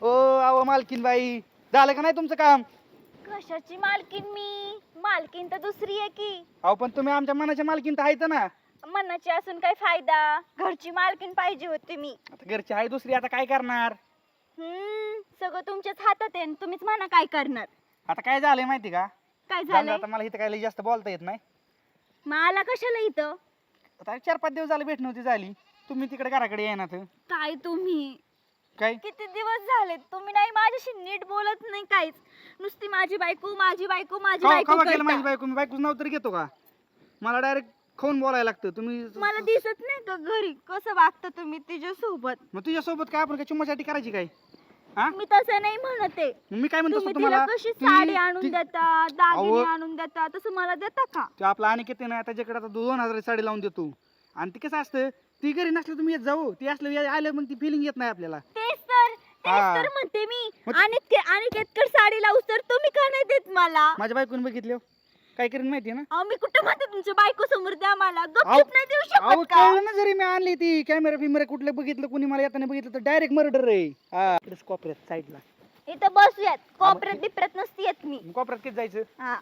ओ अहो मालकीन बाई झालं का नाही तुमचं काम? कशाची मालकीन मी? मालकीन तर दुसरी आहे की. अहो पण तुम्ही आमच्या मनाच्या मालकीन तर आहेत ना. मनाची असून काय फायदा? घरची मालकीन पाहिजे होती मी. आता घरची आहे दुसरी आता काय करणार? हम्म सगळं तुमच्याच हातात आहे आणि तुम्हीच म्हणा काय करणार. आता काय झालंय माहिती का? काय झालं झालंय? आता मला इथं काय लई जास्त बोलता येत नाही. मला कशाला इथं? आता चार पाच दिवस झाले भेट नव्हती झाली. तुम्ही तिकडे घराकडे येणार काय तुम्ही? काय? किती दिवस झाले तुम्ही नाही माझ्याशी नीट बोलत नाही काहीच. नुसती माझी बायको माझी बायको माझी कवा बायको कवा केलं करता. माझी बायको? मी बायकोचं नाव तरी घेतो का? मला डायरेक्ट खाऊन बोलायला लागतं. तुम्ही मला दिसत नाही का घरी? कसं वागता तुम्ही तिच्या सोबत मग तुझ्यासोबत काय आपण काय चुम्मासाठी करायची काय? हा? मी तसं नाही म्हणत मी काय म्हणतो तुम्ही असतो तिला तुम्हाला? कशी ती- साडी आणून ती- देता दागिने अहो. आणून देता तसं मला देता का? तो आपला आणि किती नाही त्याच्याकडे आता दोन हजार साडी लावून देतो. आणि ती कसं असतं ती घरी नसलं तुम्ही येत जाऊ. ती असलं या- आलं मग ती फिलिंग येत नाही आपल्याला. तेच तर तेच हा. तर म्हणते मी. मग- आणि आणि केतकर साडी लावूस तर तुम्ही का नाही देत मला? माझ्या बायकोने बघितले काय करीन माहिती ना? अहो मी कुठं म्हणते तुमच्या बायको समोर द्या मला? अहो, गपचूप नाही देऊ अहो शकत का? कळलं ना जरी मी आणली ती कॅमेरा फिमेरा कुठलं बघितलं कुणी मला येताना बघितलं तर डायरेक्ट मर्डर आहे. हा. इकडेच कोपऱ्यात साईडला इथं बसूयात. कोपऱ्यात बिपऱ्यात नसती येत मी. मग कोपऱ्यात किती जायचं? हा.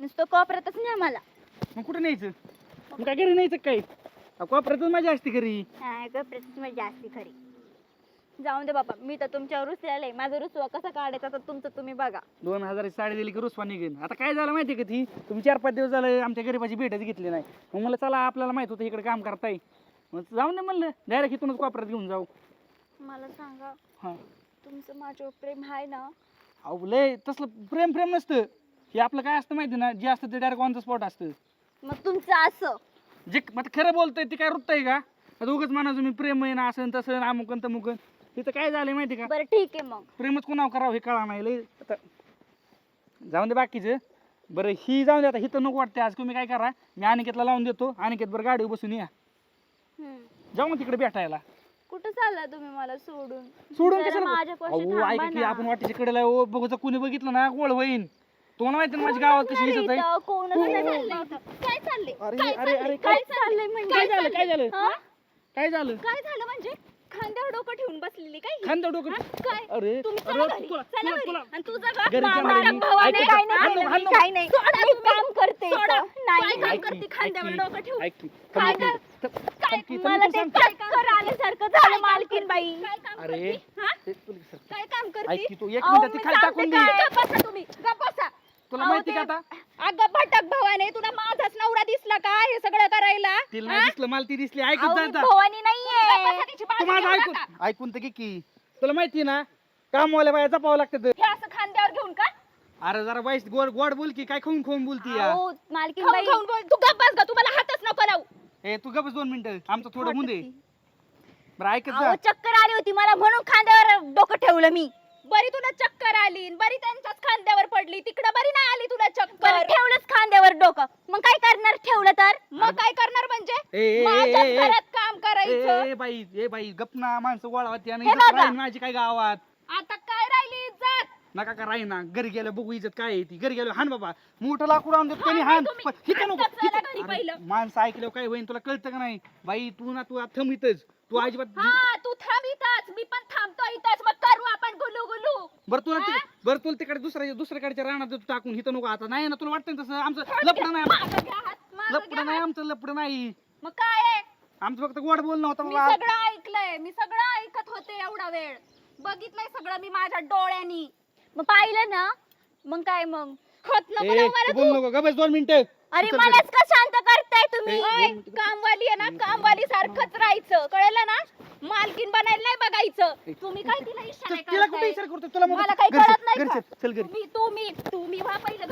नुसतं कोपऱ्यातच नाही मला. मग कुठं न्यायचं? मग काय घरी न्यायचं काय अहो, कोपऱ्यातच मजा असते घरी हा कोपऱ्यातच मजा असते खरी. जाऊन दे बाबा मी तर तुमच्यावर रुसलेलं आहे. माझा रुसवा कसा काढायचा तर तुमचं तुम्ही बघा. दोन हजाराची साडी दिली की रुसवा निघेन आता काय झालं माहिती का ती? तुम्ही चार पाच दिवस झालं आमच्या गरीबाची भेटच घेतली नाही. मग मला चला आपल्याला माहीत होतं इकडे काम करताय. मग जाऊन दे म्हणलं. डायरेक्ट इथूनच कोपऱ्यात घेऊन जाऊ. मला सांगा हां. तुमचं माझ्यावर प्रेम आहे ना? अहो लय तसलं प्रेम प्रेम नसतं. हे आपलं काय असतं माहिती ना? जे असतं ते डायरेक्ट ऑन द स्पॉट असतं. मग तुमचं असं. जे आता खरं बोलतंय ते काय रुतय का? आता उगाच म्हणायचं मी प्रेम आहे ना असं न तसं अमुकन तमुकन तिथं काय झालंय माहिती का? बरं ठीक आहे मग. प्रेमच कुणावर करावं हे कळा नाही लय. आता जाऊन दे बाकीचं. बरं ही जाऊन दे आता ही तर नको वाटते आज. तुम्ही काय करा मी अनिकेतला लावून देतो. अनिकेत बरं गाडीवर बसून या. हम्म. जाऊ मग तिकडे भेटायला. कुठं चालला तुम्ही मला सोडून? सोडून जरा कशाला माझ्यापाशी अहो थांबा ऐका की ना. आपण वाटेच्या कडेला ओ बघू जर कुणी बघितलं ना गोळ होईन. तुम्हाला माहिती माझ्या गावात कशी इज्जत आहे. काय चाललंय अरे, काय अरे? अरे, काय काय- चाललंय म्हणजे काय झालं काय झालं हा? काय झालं काय झालं म्हणजे खांद्यावर डोकं ठेवून बसलेली काय ही? खांदा डोकं हा? काय अरे तुम्ही अरे चला घरी, तुला चला तुला घरी. तुला आणि घर मामा. भावाने ऐक काय नाही केलं. काय नाही मी काम करते सोडा. नाही काय काम ऐक करते खांद्यावर ऐक डोकं ठेवून? ऐक की. काय थांब, काय- थांब, काय थांब की, मला ते. चक्कर आल्यासारखं झालं मालकीन बाई काय काम अरे करते? हा? ते तुला सर- काय काम ऐक करते की तू एक अहो, मिनिट ती मी खाली सांगते टाकून दे काय? गप्प बसा तुम्ही गप्प बसा तुला माहिती का आता? अगं भटक भावाने तुला माझाच नवरा दिसला का? हे सगळं करायला? तिला नाही दिसलं मला ती दिसली. ऐकत अहो, जा आता. भवानी नाहीये. बसा, तू माझं ऐकून. ऐकून तर घे की. तुला माहिती ना कामवाल्या बाया जपावं लागतं हे असं खांद्यावर घेऊन का? अरे जरा बाईस गोड गोड बोल की काय खाऊन खाऊन बोलती या. अहो, खाऊन बाई. खाऊन बोल. तू गप्प बस ग तुम्हाला हातच नको लावू. ए तू गपच दोन मिनिटं. आमचं थोडं मुंदे. बरं ऐकत अहो जा चक्कर आली होती मला म्हणून खांद्यावर डोकं ठेवलं मी. बरी तुला चक्कर आली बरी त्यांच्याच खांद्यावर पडली. तिकडं बरी नाही आली तुला बरं चक्कर ठेवलंच खांद्यावर डोकं मग काय करणार ठेवलं तर मग काय करणार म्हणजे ए, ए, ए, माझ्याच ए, ए. घरात काम करायचं ए ए, बाई ए बाई गप ना माणसं गोळा होती आणि हे इज्जत बघा. राहीन माझी काय गावात आता काय राहिली इज्जत नका का राहीना घरी गेलं बघू इज्जत काय आहे ती घरी गेलो हान बाबा मोठं लाकूड आणून देत त्यांनी हान तुम्ही. पण हिथं नको हाणतात चला हिथं. घरी अरे, पहिलं. माणसं ऐकल्यावर काय होईन तुला कळतं का नाही बाई तू ना तू आता इथंच तू अजिबात हा तू थांब इथंच मी पण थांबतो इथंच मग करू आपण गुलू गुलू बरं ते- हा? बरं तुला तिकडे दुसऱ्या दुसऱ्याकडच्या देतो टाकून इथं नको आता. नाही ना तुला वाटतं ना तसं? आमचं लपडं नाही मागं घ्या हात, मागं घ्या. लपडं नाही हात. आमचं लपडं नाही. मग काय आहे? आमचं फक्त गोड बोलणं होतं मी बाबा. सगळं ऐकलंय मी सगळं ऐकत होते एवढा वेळ. बघितलंय सगळं मी माझ्या डोळ्यांनी. मग पाहिलं ना मग काय मग? होत नको ए, ना तू मला बोल तू नको दोन मिनिटं. अरे चल मलाच का शांत करताय तुम्ही? ए, ओय, दोन मिनिटं. कामवाली आहे ना कामवाली सारखंच राहायचं. कळलं ना? मालकीन बनायला नाही बघायचं. तुम्ही काय तिला इशारा तिला कुठे करताय? इशारा करतो तुला मग मला काही कळत घरी? चल, चल घरी तुम्ही तुम्ही तुम्ही व्हा पहिलं